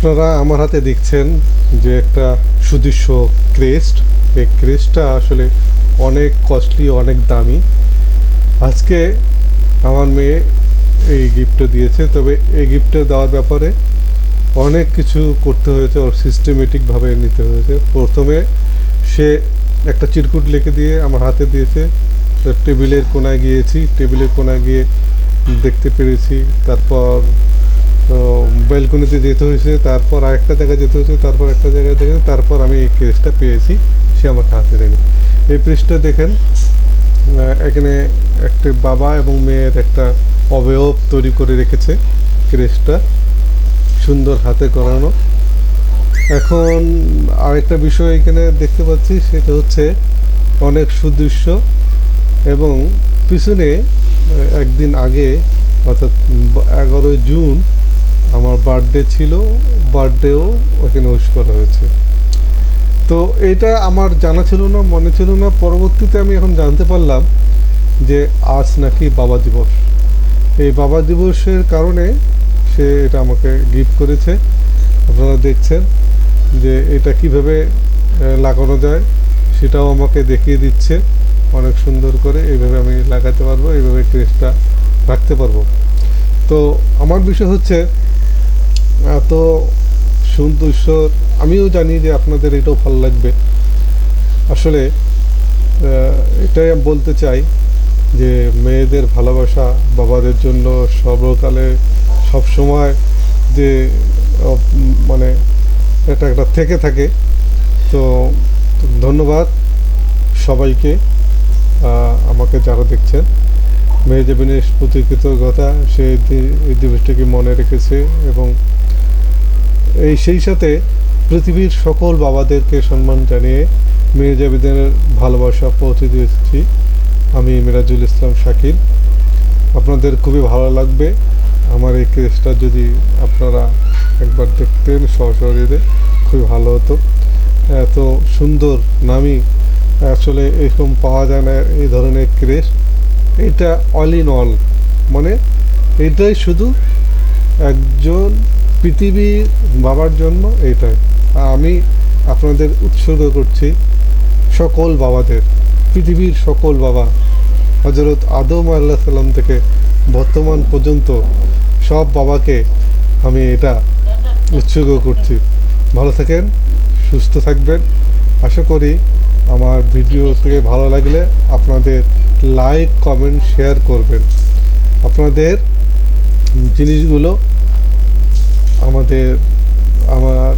আপনারা আমার হাতে দেখছেন যে একটা সুদৃশ্য ক্রেস্ট। এই ক্রেস্টটা আসলে অনেক কস্টলি, অনেক দামি। আজকে আমার মেয়ে এই গিফটটা দিয়েছে, তবে এই গিফটটা দেওয়ার ব্যাপারে অনেক কিছু করতে হয়েছে, ওর সিস্টেমেটিকভাবে নিতে হয়েছে। প্রথমে সে একটা চিরকুট লিখে দিয়ে আমার হাতে দিয়েছে। টেবিলের কোনায় গিয়েছি, টেবিলের কোনায় গিয়ে দেখতে পেরেছি। তারপর ব্যালকনিতে যেতে হয়েছে, তারপর আরেকটা জায়গায় যেতে হয়েছে, তারপর একটা জায়গায় দেখে তারপর আমি এই কেসটা পেয়েছি, সে আমাকে হাতে দেয়নি এই পৃষ্ঠা দেখেন এখানে একটা বাবা এবং মেয়ের একটা অবয়ব তৈরি করে রেখেছে ক্রেসটা সুন্দর হাতে করানো। এখন আরেকটা বিষয় এখানে দেখতে পাচ্ছি, সেটা হচ্ছে অনেক সুদৃশ্য এবং পিছনে একদিন আগে, অর্থাৎ এগারোই জুন বার্থডে ছিল বার্থডেও ওখানে উইশ করা হয়েছে। তো এটা আমার জানা ছিল না, মনে ছিল না, পরবর্তীতে আমি এখন জানতে পারলাম যে আজ নাকি বাবা দিবস। এই বাবা দিবসের কারণে সে এটা আমাকে গিফট করেছে। আপনারা দেখছেন যে এটা কীভাবে লাগানো যায়, সেটাও আমাকে দেখিয়ে দিচ্ছে। অনেক সুন্দর করে এইভাবে আমি লাগাতে পারব, এইভাবে ক্রেসটা রাখতে পারব। তো আমার বিষয় হচ্ছে এত সুন্দর আমিও জানি যে আপনাদের এটাও ভালো লাগবে। আসলে এটাই আমি বলতে চাই যে মেয়েদের ভালোবাসা, বাবাদের জন্য সর্বকালে সব সময় যে মানে এটা একটা থেকে থাকে। তো ধন্যবাদ সবাইকে আমাকে যারা দেখছেন। মেয়ে দেবিনের প্রতি কৃতজ্ঞতা, সে এই দিবসটিকে মনে রেখেছে এবং এই সেই সাথে পৃথিবীর সকল বাবাদেরকে সম্মান জানিয়ে মেয়ে জাবিদের ভালোবাসা পৌঁছে দিয়েছি। আমি মিরাজুল ইসলাম শাকিল। আপনাদের খুবই ভালো লাগবে। আমার এই কেসটা যদি আপনারা একবার দেখতেন সশরীরে, খুবই ভালো হতো। এত সুন্দর নামি আসলে এরকম পাওয়া যায় না, এই ধরনের ক্রেস এটা অল ইন অল মানে এটাই শুধু একজন পৃথিবীর বাবার জন্য এটাই। আমি আপনাদের উৎসর্গ করছি সকল বাবাদের, পৃথিবীর সকল বাবা হজরত আদম আল্লাহ সাল্লাম থেকে বর্তমান পর্যন্ত সব বাবাকে আমি এটা উৎসর্গ করছি। ভালো থাকেন, সুস্থ থাকবেন। আশা করি আমার ভিডিও থেকে ভালো লাগলে আপনাদের লাইক কমেন্ট শেয়ার করবেন। আপনাদের জিনিসগুলো আমাদের আমার